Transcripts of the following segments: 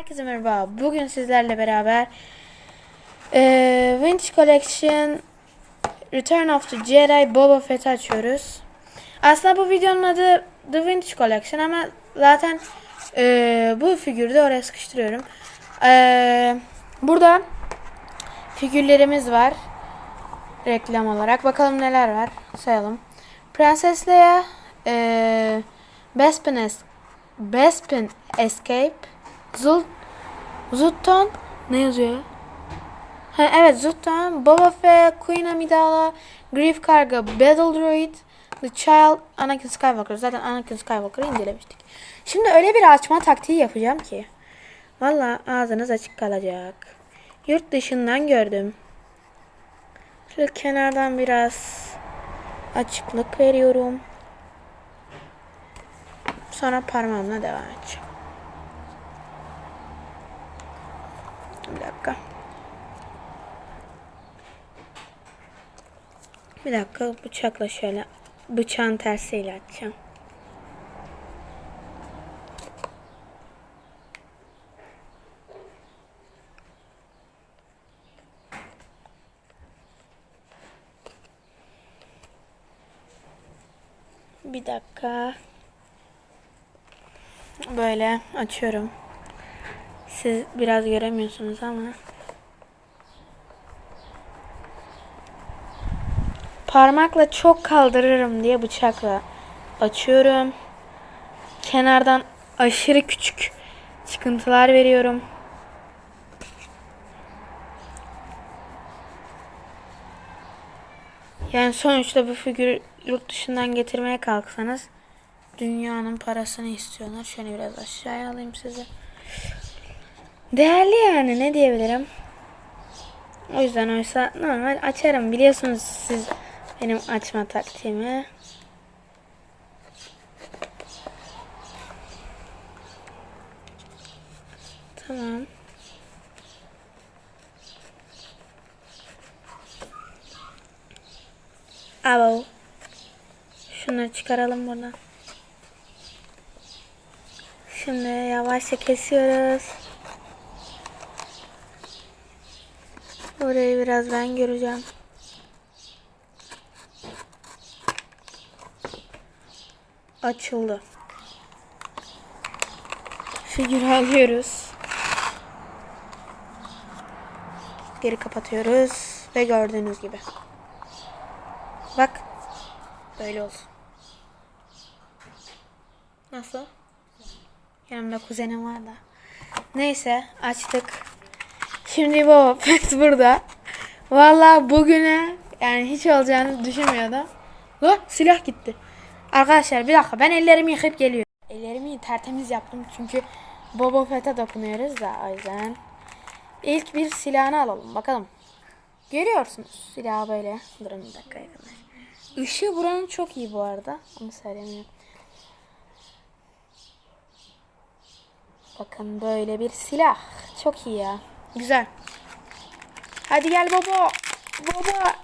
Herkese merhaba. Bugün sizlerle beraber eee Vintage Collection Return of the Jedi Boba Fett'i açıyoruz. Aslında bu videonun adı The Vintage Collection ama zaten eee, bu figürü de oraya sıkıştırıyorum. Eee, burada figürlerimiz var. Reklam olarak. Bakalım neler var. Sayalım. Prenses Leia, eee Bespin, Es- Bespin Escape, Zul Zutton ne yazıyor? Ha, evet Zutton, Boba Fett, Queen Amidala, Grief Karga, Battle Droid, The Child, Anakin Skywalker. Zaten Anakin Skywalker'ı incelemiştik. Şimdi öyle bir açma taktiği yapacağım ki. Valla ağzınız açık kalacak. Yurt dışından gördüm. Şöyle kenardan biraz açıklık veriyorum. Sonra parmağımla devam edeceğim. Bir dakika. Bir dakika bıçakla şöyle bıçağın tersiyle açacağım. Bir dakika. Böyle açıyorum. Siz biraz göremiyorsunuz ama. Parmakla çok kaldırırım diye bıçakla açıyorum. Kenardan aşırı küçük çıkıntılar veriyorum. Yani sonuçta bu figürü yurt dışından getirmeye kalksanız dünyanın parasını istiyorlar. Şöyle biraz aşağıya alayım size. Değerli yani ne diyebilirim. O yüzden oysa normal açarım. Biliyorsunuz siz benim açma taktiğimi. Tamam. Abo. Şunları çıkaralım buradan. Şimdi yavaşça kesiyoruz. Orayı biraz ben göreceğim. Açıldı. Figürü alıyoruz. Geri kapatıyoruz. Ve gördüğünüz gibi. Bak. Böyle olsun. Nasıl? Yanımda kuzenim var da. Neyse açtık. Şimdi bu Fett burada. Valla bugüne yani hiç olacağını düşünmüyordum. La silah gitti. Arkadaşlar bir dakika ben ellerimi yıkayıp geliyorum. Ellerimi tertemiz yaptım çünkü Boba Fett'e dokunuyoruz da o yüzden. İlk bir silahını alalım bakalım. Görüyorsunuz silahı böyle. Durun bir dakika arkadaşlar. Işığı buranın çok iyi bu arada. Onu söylemiyorum. Bakın böyle bir silah. Çok iyi ya. Güzel. Hadi gel baba. Baba.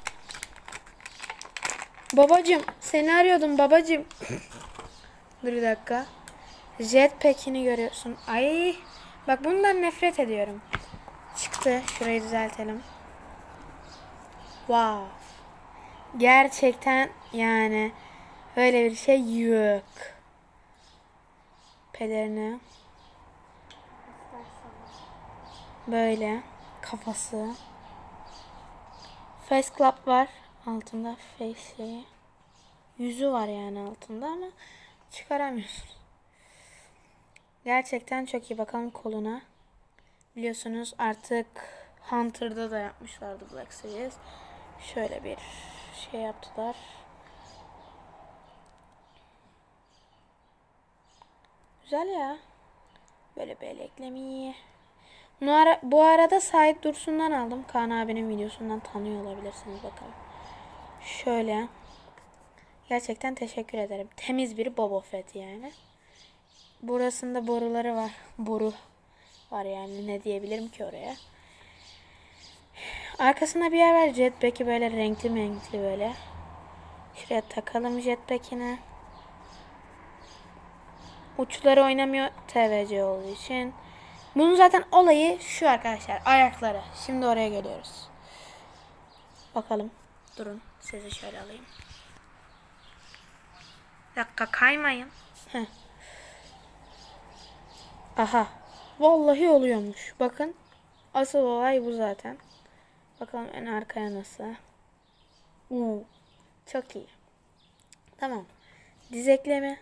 Babacım seni arıyordum babacım. Dur bir dakika. Jetpack'ini görüyorsun. Ay. Bak bundan nefret ediyorum. Çıktı. Şurayı düzeltelim. Wow. Gerçekten yani öyle bir şey yok. Pelerini. Böyle kafası. Face Club var. Altında face. Yüzü var yani altında ama çıkaramıyorsun. Gerçekten çok iyi. Bakalım koluna. Biliyorsunuz artık Hunter'da da yapmışlardı Black Series. Şöyle bir şey yaptılar. Güzel ya. Böyle bel eklemi. Bu, ara, bu arada Sait Dursun'dan aldım. Kaan abinin videosundan tanıyor olabilirsiniz bakalım. Şöyle. Gerçekten teşekkür ederim. Temiz bir Boba Fett yani. Burasında boruları var. Boru var yani ne diyebilirim ki oraya. Arkasında bir yer var jetpack'i böyle renkli renkli böyle. Şuraya takalım jetpack'ini. Uçları oynamıyor TVC olduğu için. Bunun zaten olayı şu arkadaşlar. Ayakları. Şimdi oraya geliyoruz. Bakalım. Durun. Sizi şöyle alayım. Bir dakika kaymayın. Heh. Aha. Vallahi oluyormuş. Bakın. Asıl olay bu zaten. Bakalım en arkaya nasıl. Uuu. Çok iyi. Tamam. Diz ekleme.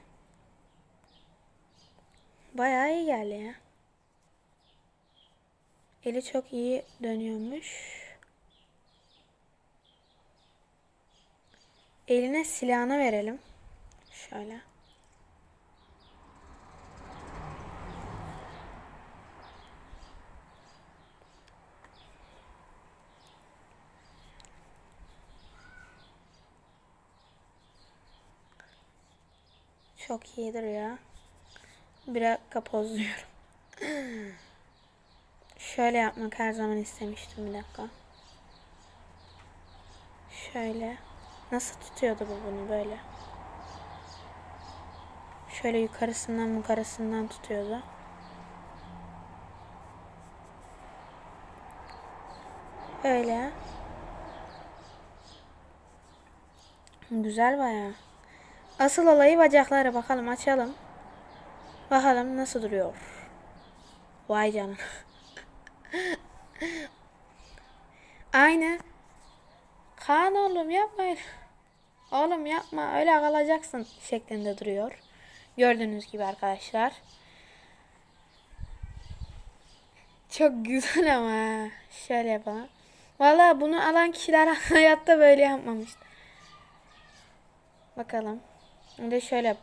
Bayağı iyi geldi ya. Eli çok iyi dönüyormuş. Eline silahını verelim. Şöyle. Çok iyi duruyor. Bir dakika pozluyorum. Şöyle yapmak her zaman istemiştim bir dakika. Şöyle. Nasıl tutuyordu bu bunu böyle? Şöyle yukarısından yukarısından tutuyordu. Öyle. Güzel bayağı. Asıl olayı bacakları bakalım açalım. Bakalım nasıl duruyor. Vay canına. Aynı. Kaan oğlum yapmayın. Oğlum yapma öyle kalacaksın şeklinde duruyor. Gördüğünüz gibi arkadaşlar. Çok güzel ama. Şöyle yapalım. Valla bunu alan kişiler hayatta böyle yapmamıştı. Bakalım. Bir de şöyle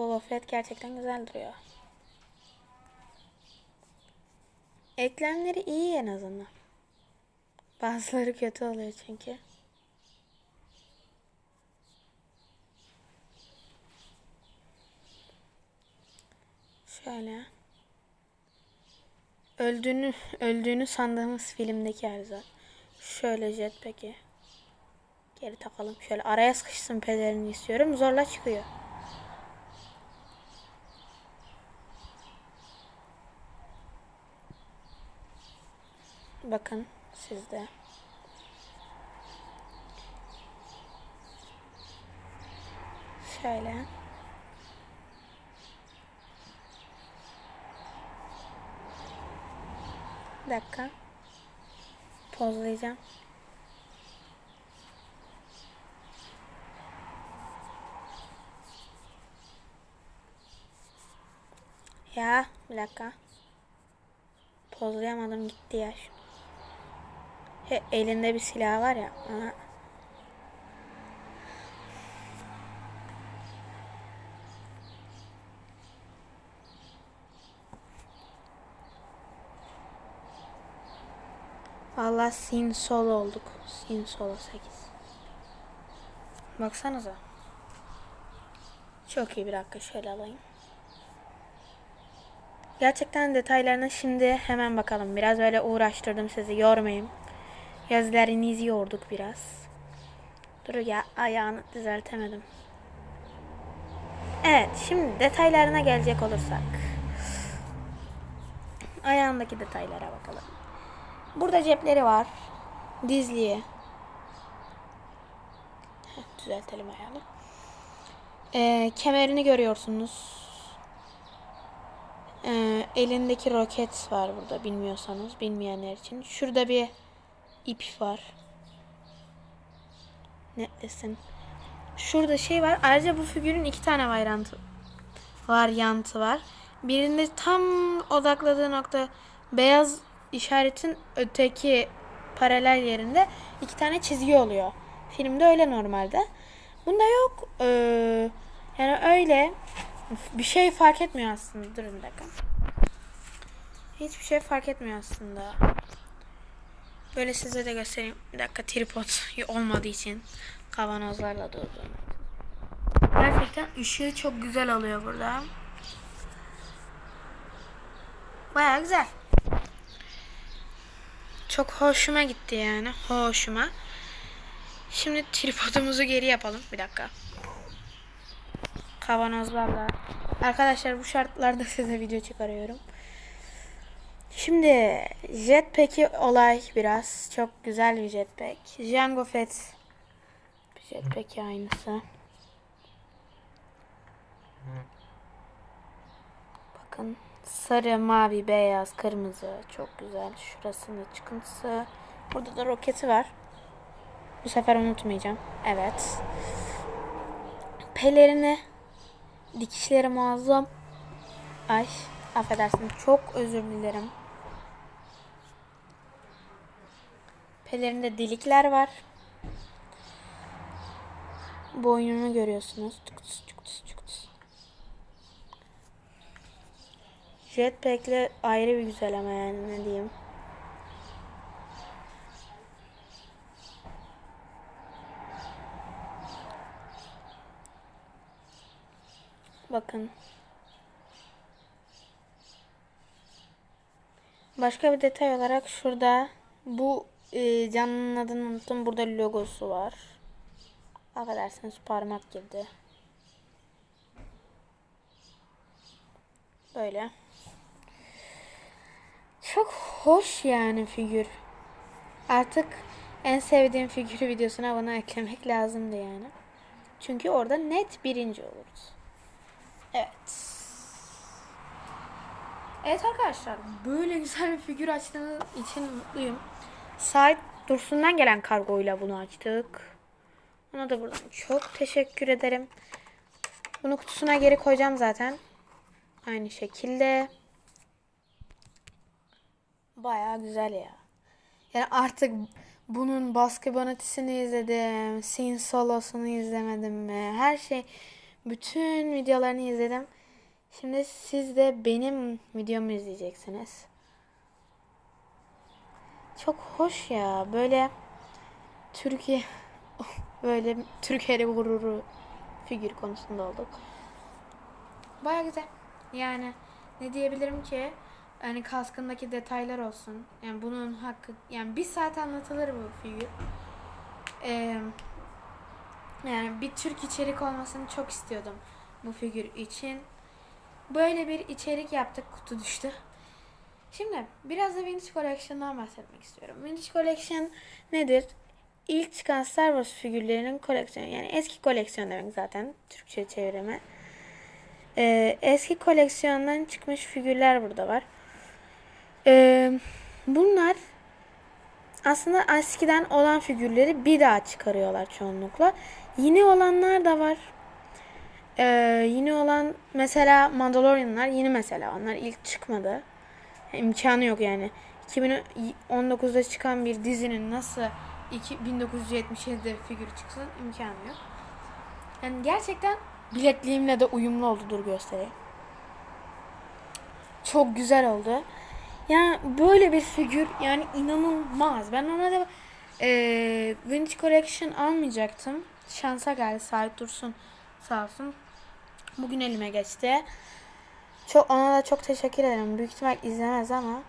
Boba Fett gerçekten güzel duruyor. Eklemleri iyi en azından. Bazıları kötü oluyor çünkü. Şöyle. Öldüğünü öldüğünü sandığımız filmdeki Erzak. Şöyle jetpack'i geri takalım. Şöyle araya sıkışsın pelerini istiyorum. Zorla çıkıyor. Bakın sizde. Şöyle. Bir dakika. Pozlayacağım. Ya bir dakika. Pozlayamadım gitti ya. şu. Elinde bir silah var ya. Ona... Valla sin solo olduk. Sin solo 8. Baksanıza. Çok iyi bir dakika şöyle alayım. Gerçekten detaylarına şimdi hemen bakalım. Biraz böyle uğraştırdım sizi yormayayım. Yazılarınızı yorduk biraz. Dur ya ayağını düzeltemedim. Evet şimdi detaylarına gelecek olursak. Ayağındaki detaylara bakalım. Burada cepleri var. Dizliği. Düzeltelim ayağını. Ee, kemerini görüyorsunuz. Ee, elindeki roket var burada bilmiyorsanız bilmeyenler için. Şurada bir ip var. Netlesin. Şurada şey var. Ayrıca bu figürün iki tane varyantı varyantı var. Birinde tam odakladığı nokta beyaz işaretin öteki paralel yerinde iki tane çizgi oluyor. Filmde öyle normalde. Bunda yok. Ee, yani öyle bir şey fark etmiyor aslında. Durun bir dakika. Hiçbir şey fark etmiyor aslında. Böyle size de göstereyim. Bir dakika tripod olmadığı için kavanozlarla durduğunu. Gerçekten ışığı çok güzel alıyor burada. Baya güzel. Çok hoşuma gitti yani. Hoşuma. Şimdi tripodumuzu geri yapalım. Bir dakika. Kavanozlarla. Arkadaşlar bu şartlarda size video çıkarıyorum. Şimdi jetpack'i olay biraz. Çok güzel bir jetpack. Django Fett. Jetpack aynısı. Bakın sarı, mavi, beyaz, kırmızı. Çok güzel. Şurasında çıkıntısı. Burada da roketi var. Bu sefer unutmayacağım. Evet. Pelerini dikişleri muazzam. Ay affedersin. Çok özür dilerim. Pelerinde delikler var. Boynunu görüyorsunuz. Tıkıs, tıkıs, tıkıs. Jetpack'le ayrı bir güzel ama yani ne diyeyim. Bakın. Başka bir detay olarak şurada bu e, canlının adını unuttum. Burada logosu var. Affedersiniz parmak girdi. Böyle. Çok hoş yani figür. Artık en sevdiğim figür videosuna bunu eklemek lazımdı yani. Çünkü orada net birinci oluruz. Evet. Evet arkadaşlar böyle güzel bir figür açtığınız için mutluyum. Sait Dursun'dan gelen kargoyla bunu açtık. Ona da buradan çok teşekkür ederim. Bunu kutusuna geri koyacağım zaten. Aynı şekilde. Baya güzel ya. Yani artık bunun baskı bonatisini izledim. Sin solosunu izlemedim mi? Her şey bütün videolarını izledim. Şimdi siz de benim videomu izleyeceksiniz. Çok hoş ya. Böyle Türkiye böyle Türkiye'de gururu figür konusunda olduk. Baya güzel. Yani ne diyebilirim ki? Yani kaskındaki detaylar olsun. Yani bunun hakkı yani bir saat anlatılır bu figür. Ee, yani bir Türk içerik olmasını çok istiyordum bu figür için. Böyle bir içerik yaptık kutu düştü. Şimdi biraz da Vintage Collection'dan bahsetmek istiyorum. Vintage Collection nedir? İlk çıkan Star Wars figürlerinin koleksiyonu. Yani eski koleksiyon demek zaten Türkçe çevirimi. Ee, eski koleksiyondan çıkmış figürler burada var. Ee, bunlar aslında eskiden olan figürleri bir daha çıkarıyorlar çoğunlukla. Yeni olanlar da var. Ee, yeni olan mesela Mandalorianlar yeni mesela onlar ilk çıkmadı. İmkanı yok yani. 2019'da çıkan bir dizinin nasıl 1977'de figür çıksın imkanı yok. Yani gerçekten bilekliğimle de uyumlu oldu dur göstereyim. Çok güzel oldu. Yani böyle bir figür yani inanılmaz. Ben ona da e, Vintage Collection almayacaktım. Şansa geldi Sait Dursun sağ olsun. Bugün elime geçti. Çok ona da çok teşekkür ederim. Büyük ihtimal izlemez ama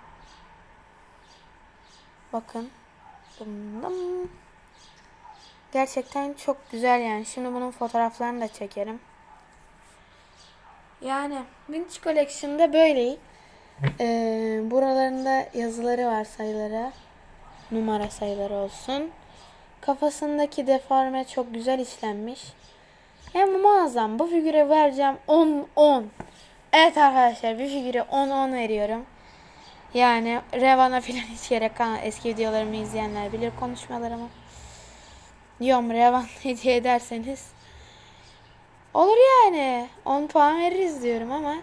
bakın. Dım dım. Gerçekten çok güzel yani. Şimdi bunun fotoğraflarını da çekerim. Yani Vintage Collection'da böyle. Ee, buralarında yazıları var sayıları. Numara sayıları olsun. Kafasındaki deforme çok güzel işlenmiş. Yani muazzam. Bu figüre vereceğim 10 10. Evet arkadaşlar bir figüre 10 10 veriyorum. Yani Revan'a filan hiç gerek kalmadı. Eski videolarımı izleyenler bilir konuşmalarımı. Diyorum Revan hediye ederseniz. Olur yani. 10 puan veririz diyorum ama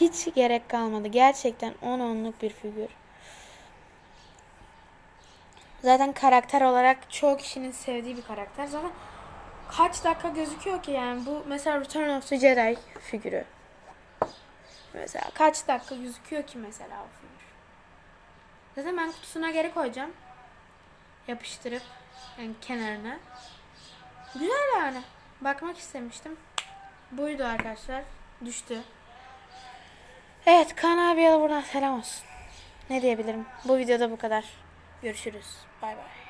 hiç gerek kalmadı. Gerçekten 10 onluk bir figür. Zaten karakter olarak çoğu kişinin sevdiği bir karakter. Zaten kaç dakika gözüküyor ki yani bu mesela Return of the Jedi figürü. Mesela kaç dakika gözüküyor ki mesela o figür. Zaten ben kutusuna geri koyacağım. Yapıştırıp yani kenarına. Güzel yani. Bakmak istemiştim. Buydu arkadaşlar. Düştü. Evet Kaan abiye buradan selam olsun. Ne diyebilirim? Bu videoda bu kadar. Görüşürüz. Bay bay.